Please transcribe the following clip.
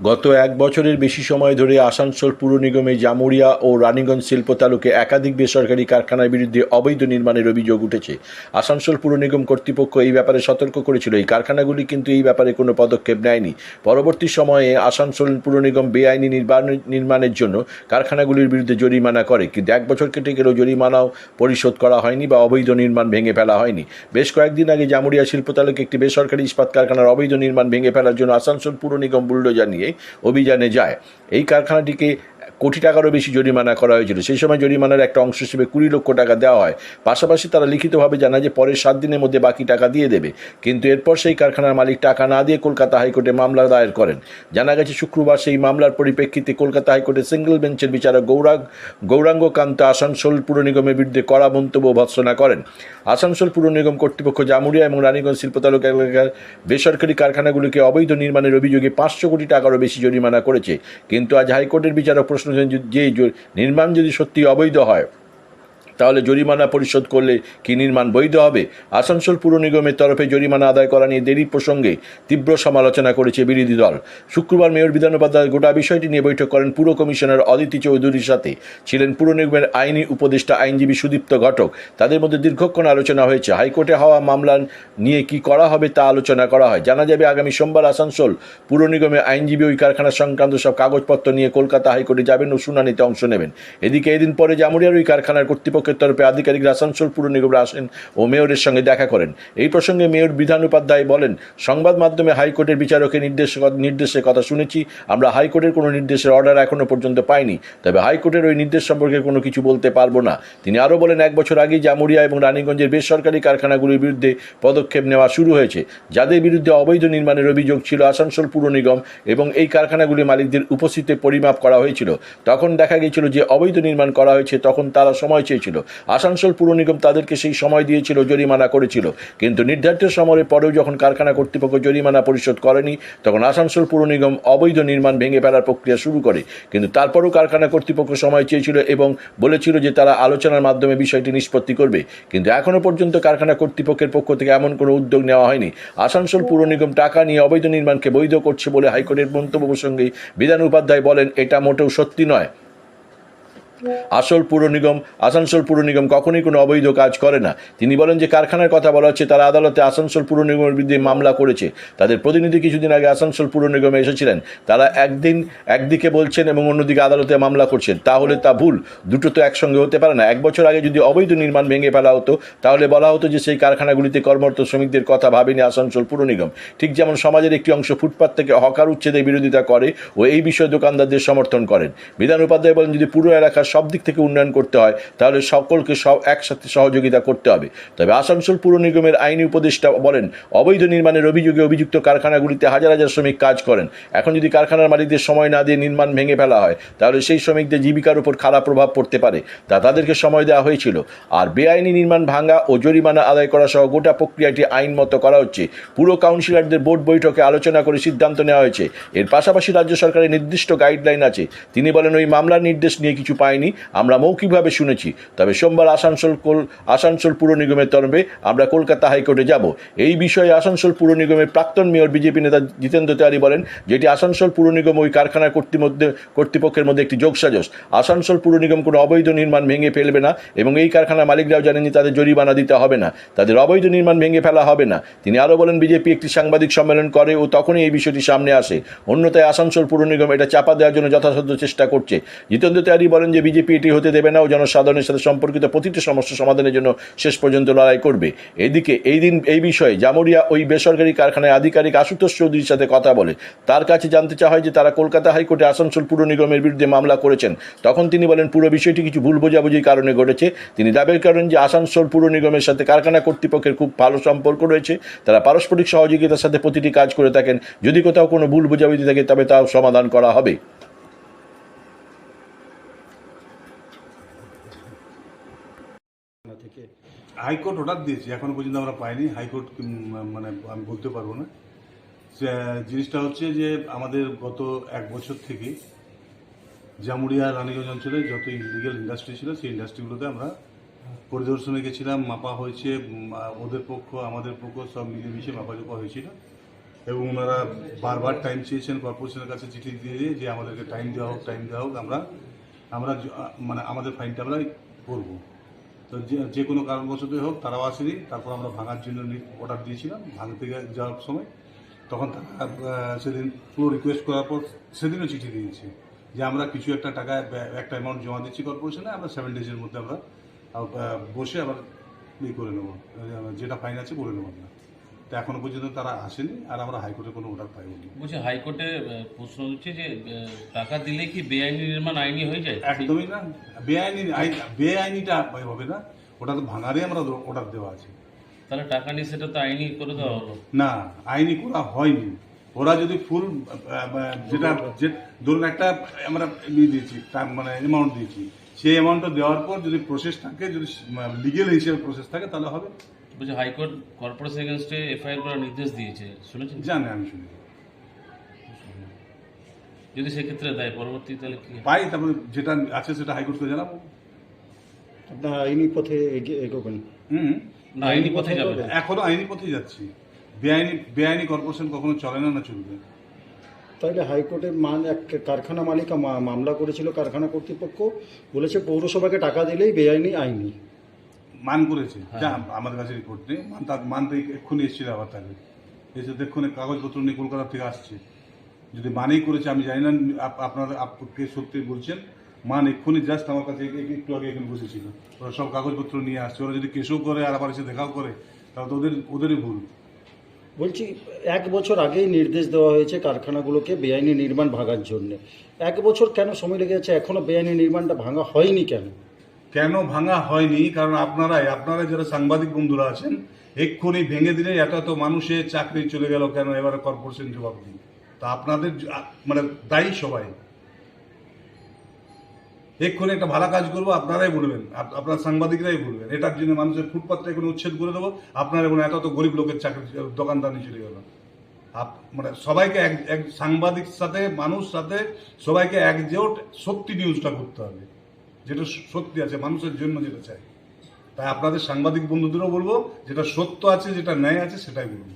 গত এক বছরের বেশি সময় ধরে আসানসোল পুর নিগমে জামুরিয়া ও রানীগঞ্জ শিল্প তালুকে একাধিক বেসরকারি কারখানার বিরুদ্ধে অবৈধ নির্মাণের অভিযোগ উঠেছে। আসানসোল পুর নিগম কর্তৃপক্ষ এই ব্যাপারে সতর্ক করেছিল। এই কারখানাগুলি কিন্তু এই ব্যাপারে কোনো পদক্ষেপ নেয়নি। পরবর্তী সময়ে আসানসোল পুর নিগম বেআইনি নির্মাণ নির্মাণের জন্য কারখানাগুলির বিরুদ্ধে জরিমানা করে। কিন্তু এক বছর কেটে গেলেও জরিমানাও পরিশোধ করা হয়নি বা অবৈধ নির্মাণ ভেঙে ফেলা হয়নি। বেশ কয়েকদিন আগে জামুরিয়া শিল্প তালুকে একটি বেসরকারি ইস্পাত কারখানার অবৈধ নির্মাণ ভেঙে ফেলার জন্য আসানসোল পুর নিগম বুলডোজার নিয়ে অভিযানে যায়। এই কারখানাটিকে কোটি টাকারও বেশি জরিমানা করা হয়েছিল। সেই সময় জরিমানার একটা অংশ হিসেবে কুড়ি লক্ষ টাকা দেওয়া হয়। পাশাপাশি তারা লিখিতভাবে জানায় যে পরের সাত দিনের মধ্যে বাকি টাকা দিয়ে দেবে। কিন্তু এরপর সেই কারখানার মালিক টাকা না দিয়ে কলকাতা হাইকোর্টে মামলা দায়ের করেন। জানা গেছে, শুক্রবার সেই মামলার পরিপ্রেক্ষিতে কলকাতা হাইকোর্টের সিঙ্গেল বেঞ্চের বিচারক গৌরাঙ্গ গৌরাঙ্গ কান্ত আসানসোল পুর নিগমের বিরুদ্ধে কড়া মন্তব্য ভৎসনা করেন। আসানসোল পুর নিগম কর্তৃপক্ষ জামুরিয়া এবং রানীগঞ্জ শিল্প তালুকা এলাকার বেসরকারি কারখানাগুলিকে অবৈধ নির্মাণের অভিযোগে পাঁচশো কোটি টাকারও বেশি জরিমানা করেছে। কিন্তু আজ হাইকোর্টের বিচারক প্রশ্ন যে- নির্মাণ যদি সত্যি অবৈধ হয় তাহলে জরিমানা পরিশোধ করলে কি নির্মাণ বৈধ হবে? আসানসোল পুর নিগমের তরফে জরিমানা আদায় করা নিয়ে দেরি প্রসঙ্গে তীব্র সমালোচনা করেছে বিরোধী দল। শুক্রবার মেয়র বিধান উপাধ্যায় গোটা বিষয়টি নিয়ে বৈঠক করেন পুর কমিশনার অদিতি চৌধুরীর সাথে। ছিলেন পুর নিগমের আইনি উপদেষ্টা আইনজীবী সুদীপ্ত ঘটক। তাদের মধ্যে দীর্ঘক্ষণ আলোচনা হয়েছে। হাইকোর্টে হওয়া মামলা নিয়ে কি করা হবে তা আলোচনা করা হয়। জানা যাবে আগামী সোমবার আসানসোল পুর নিগমের আইনজীবী ওই কারখানা সংক্রান্ত সব কাগজপত্র নিয়ে কলকাতা হাইকোর্টে যাবেন ও শুনানিতে অংশ নেবেন। এদিকে এদিন পরে জামুরিয়ার ওই কারখানার কর্তৃপক্ষের তরফে আধিকারিকরা আসানসোল পুর নিগমে আসেন ও মেয়রের সঙ্গে দেখা করেন। এই প্রসঙ্গে মেয়র বিধান উপাধ্যায় বলেন, সংবাদ মাধ্যমে হাইকোর্টের বিচারকের নির্দেশ, নির্দেশের কথা শুনেছি, আমরা হাইকোর্টের কোনো নির্দেশের অর্ডার এখনও পর্যন্ত পাইনি, তবে হাইকোর্টের ওই নির্দেশ সম্পর্কে কোনো কিছু বলতে পারব না। তিনি আরও বলেন, এক বছর আগেই জামুরিয়া এবং রানীগঞ্জের বেসরকারি কারখানাগুলির বিরুদ্ধে পদক্ষেপ নেওয়া শুরু হয়েছে। যাদের বিরুদ্ধে অবৈধ নির্মাণের অভিযোগ ছিল আসানসোল পুর নিগম এবং এই কারখানাগুলি মালিকদের উপস্থিতিতে পরিমাপ করা হয়েছিল। তখন দেখা গিয়েছিল যে অবৈধ নির্মাণ করা হয়েছে, তখন তারা সময় চেয়েছিল। আসানসোল পুর নিগম তাদেরকে সেই সময় দিয়েছিল, জরিমানা করেছিল। কিন্তু নির্ধারিত সময়ের পরেও যখন কারখানা কর্তৃপক্ষ জরিমানা পরিশোধ করেনি, তখন আসানসোল পুর নিগম অবৈধ নির্মাণ ভেঙে ফেলার প্রক্রিয়া শুরু করে। কিন্তু তারপরও কারখানা কর্তৃপক্ষ সময় চেয়েছিল এবং বলেছিল যে তারা আলোচনার মাধ্যমে বিষয়টি নিষ্পত্তি করবে। কিন্তু এখনও পর্যন্ত কারখানা কর্তৃপক্ষের পক্ষ থেকে এমন কোনো উদ্যোগ নেওয়া হয়নি। আসানসোল পুর নিগম টাকা নিয়ে অবৈধ নির্মাণকে বৈধ করছে বলে হাইকোর্টের মন্তব্য প্রসঙ্গে বিধান উপাধ্যায় বলেন, এটা মোটেও সত্যি নয়। আসল পুর নিগম, আসানসোল পুর নিগম কখনোই কোনো অবৈধ কাজ করে না। তিনি বলেন যে কারখানার কথা বলা হচ্ছে, তারা আদালতে আসানসোল পুর নিগমের বিরুদ্ধে মামলা করেছে। তাদের প্রতিনিধি কিছুদিন আগে আসানসোল পুর নিগমে এসেছিলেন। তারা একদিন একদিকে বলছেন এবং অন্যদিকে আদালতে মামলা করছেন। তাহলে তা ভুল। দুটো তো একসঙ্গে হতে পারে না। এক বছর আগে যদি অবৈধ নির্মাণ ভেঙে ফেলা হতো, তাহলে বলা হতো যে সেই কারখানাগুলিতে কর্মরত শ্রমিকদের কথা ভাবেনি আসানসোল পুর নিগম। ঠিক যেমন সমাজের একটি অংশ ফুটপাত থেকে হকার উচ্ছেদের বিরোধিতা করে, ও এই বিষয়ে দোকানদারদের সমর্থন করেন। বিধান উপাধ্যায় বলেন, যদি পুরো এলাকার সব দিক থেকে উন্নয়ন করতে হয়, তাহলে সকলকে সব একসাথে সহযোগিতা করতে হবে। তবে আসানসোল পুর নিগমের আইনি উপদেষ্টা বলেন, অবৈধ নির্মাণের অভিযোগে অভিযুক্ত কারখানাগুলিতে হাজার হাজার শ্রমিক কাজ করেন। এখন যদি কারখানার মালিকদের সময় না দিয়ে নির্মাণ ভেঙে ফেলা হয়, তাহলে সেই শ্রমিকদের জীবিকার উপর খারাপ প্রভাব পড়তে পারে। তা তাদেরকে সময় দেওয়া হয়েছিল। আর বেআইনি নির্মাণ ভাঙা ও জরিমানা আদায় করা সহ গোটা প্রক্রিয়াটি আইনমতো করা হচ্ছে। পুরো কাউন্সিলরদের বোর্ড বৈঠকে আলোচনা করে সিদ্ধান্ত নেওয়া হয়েছে। এর পাশাপাশি রাজ্য সরকারের নির্দিষ্ট গাইডলাইন আছে। তিনি বলেন, ওই মামলার নির্দেশ নিয়ে কিছু পাইনি, আমরা মৌখিকভাবে শুনেছি। তবে সোমবার আসানসোল কোল আসানসোল পুর নিগমের তরফে আমরা কলকাতা হাইকোর্টে যাব। এই বিষয়ে আসানসোল পুর নিগমের প্রাক্তন মেয়র বিজেপি নেতা জিতেন্দ্র তেওয়ারি বলেন, যেটি আসানসোল পুর নিগম ওই কারখানার কর্তৃমধ্যে কর্তৃপক্ষের মধ্যে একটি যোগসাজশ। আসানসোল পুর নিগম কোনো অবৈধ নির্মাণ ভেঙে ফেলবে না এবং এই কারখানার মালিকরাও জানেনি তাদের জরিমানা দিতে হবে না। তাদের অবৈধ নির্মাণ ভেঙে ফেলা হবে না। তিনি আরও বলেন, বিজেপি একটি সাংবাদিক সম্মেলন করে ও তখনই এই বিষয়টি সামনে আসে। অন্যথায় আসানসোল পুর নিগম এটা চাপা দেওয়ার জন্য যথাসাধ্য চেষ্টা করছে। জিতেন্দ্র তেওয়ারি বলেন যে বিজেপি এটি হতে দেবে না, ও জনসাধারণের সাথে সম্পর্কিত প্রতিটি সমস্যা সমাধানের জন্য শেষ পর্যন্ত লড়াই করবে। এদিকে এই দিন, এই বিষয়ে জামুরিয়া ওই বেসরকারি কারখানায় আধিকারিক আশুতোষ চৌধুরীর সাথে কথা বলে। তার কাছে জানতে চাওয়া হয় যে, তারা কলকাতা হাইকোর্টে আসানসোল পুর নিগমের বিরুদ্ধে মামলা করেছেন। তখন তিনি বলেন, পুরো বিষয়টি কিছু ভুল বোঝাবুঝির কারণে ঘটেছে। তিনি দাবি করেন যে, আসানসোল পুর নিগমের সাথে কারখানা কর্তৃপক্ষের খুব ভালো সম্পর্ক রয়েছে। তারা পারস্পরিক সহযোগিতার সাথে প্রতিটি কাজ করে থাকেন। যদি কোথাও কোনো ভুল বোঝাবুঝি থাকে, তবে তাও সমাধান করা হবে থানা থেকে হাইকোর্ট অর্ডার দিয়েছে, এখনও পর্যন্ত আমরা পাইনি, হাইকোর্ট মানে আমি বলতে পারব না। জিনিসটা হচ্ছে যে আমাদের গত এক বছর থেকে জামুড়িয়া রানীগঞ্জ অঞ্চলে যত ইলিগাল ইন্ডাস্ট্রি ছিল, সেই ইন্ডাস্ট্রিগুলোতে আমরা পরিদর্শনে গেছিলাম, মাপা হয়েছে ওদের পক্ষ, আমাদের পক্ষ, সব মিলেমিশে মাপাজোপা হয়েছিল। এবং ওনারা বারবার টাইম চেয়েছেন কর্পোরেশনের কাছে চিঠি দিয়ে যে আমাদেরকে টাইম দেওয়া হোক টাইম দেওয়া হোক, আমরা আমরা মানে আমাদের ফাইনটা আমরা করব। তো যে কোনো কারণবশতই হোক, তারাও আসেনি। তারপর আমরা ভাঙার জন্য অর্ডার দিয়েছিলাম ভাঙতে যাওয়ার সময়। তখন তারা সেদিন পুরো রিকোয়েস্ট করার পর সেদিনও চিঠি দিয়েছে যে আমরা কিছু একটা টাকা, একটা অ্যামাউন্ট জমা দিচ্ছি কর্পোরেশনে আমরা সেভেন ডেজের মধ্যে আমরা বসে আবার ইয়ে করে নেব। যেটা ফাইন আছে করে নেব আমরা। তো এখনও পর্যন্ত তারা আসেনি আর আমরা হাইকোর্টে কোনো অর্ডার পাইনি। বলছি হাইকোর্টে প্রশ্ন হচ্ছে যে টাকা দিলে কি বেআইনি নির্মাণ আইনি হয়ে যায়? একদমই না। বেআইনি আই- বেআইনিটা হবে না। ওটা তো ভাঙারই আমরা অর্ডার দেওয়া আছে। তাহলে টাকা নিয়ে সেটা তো আইনি করে দেওয়া হলো। না আইনি করা হয়নি। ওরা যদি ফুল যেটা যে ধরুন একটা আমরা নিয়ে দিয়েছি মানে অ্যামাউন্ট দিয়েছি। সেই অ্যামাউন্টটা দেওয়ার পর যদি প্রসেস থাকে যদি লিগেল হিসেবে প্রসেস থাকে তাহলে হবে। বলছি হাইকোর্ট কর্পোরেশন এগেনস্টে এফআইআর করার নির্দেশ দিয়েছে। শুনেছেন? জানে আমি শুনি যদি সেক্ষেত্রে দেয় পরবর্তী তাহলে কি? পাই তারপরে যেটা আছে সেটা হাইকোর্টকে জানাব। আপনার আইনি পথে এগিয়ে এগোবেন। হুম? না আইনি পথে যাবে না। এখনও আইনি পথে যাচ্ছি। বেআইনি বেআইনি কর্পোরেশন কখনো চলে না না চলবে। তাহলে হাইকোর্টে মান এক কারখানা মালিক মা- মামলা করেছিল কারখানা কর্তৃপক্ষ বলেছে পৌরসভাকে টাকা দিলেই বেআইনি আইনি। মান করেছে। যা আমাদের কাছে রিপোর্ট নেই। মান তার মান তো এক্ষুনি এসেছিল আবার তাকে। এসে দেখুন কাগজপত্র নিয়ে কলকাতা থেকে আসছে। যদি মানেই করেছে আমি জানি না আপ- আপনারা আপকে সত্যি বলছেন। মান এক্ষুনি জাস্ট আমার কাছে একটু আগে এখানে বসেছিল। ওরা সব কাগজপত্র নিয়ে আসছে। ওরা যদি কেসও করে আর আবার এসে দেখাও করে তাহলে তো ওদের ওদেরই ভুল। বলছি এক বছর আগেই নির্দেশ দেওয়া হয়েছে কারখানাগুলোকে বেআইনি নির্মাণ ভাঙার জন্য। এক বছর কেন সময় লেগে যাচ্ছে এখনও বেআইনি নির্মাণটা ভাঙা হয়নি কেন? কেন ভাঙা হয়নি? কারণ আপনারাই আপনারা যারা সাংবাদিক বন্ধুরা আছেন, এক্ষুনি ভেঙে দিলে এত এত মানুষের চাকরি চলে গেল কেন? এবারে কর্পোরেশন জবাব দিন। তা আপনাদের মানে দায়ী সবাই। এক্ষুনি একটা ভালো কাজ করব, আপনারাই বলবেন। আপনার সাংবাদিকরাই বলবেন। এটার জন্য মানুষের ফুটপাথটা এখানে উচ্ছেদ করে দেবো। আপনারা বলেন, এত তো গরিব লোকের চাকরি, দোকানদানি চলে গেল। মানে সবাইকে এক এক সাংবাদিক সাথে, মানুষ সাথে, সবাইকে একজোট সত্যি নিউজটা করতে হবে। যেটা সত্যি আছে, মানুষের জন্য যেটা চাই। তাই আপনাদের সাংবাদিক বন্ধুদেরও বলব, যেটা সত্য আছে, যেটা ন্যায় আছে, সেটাই বলব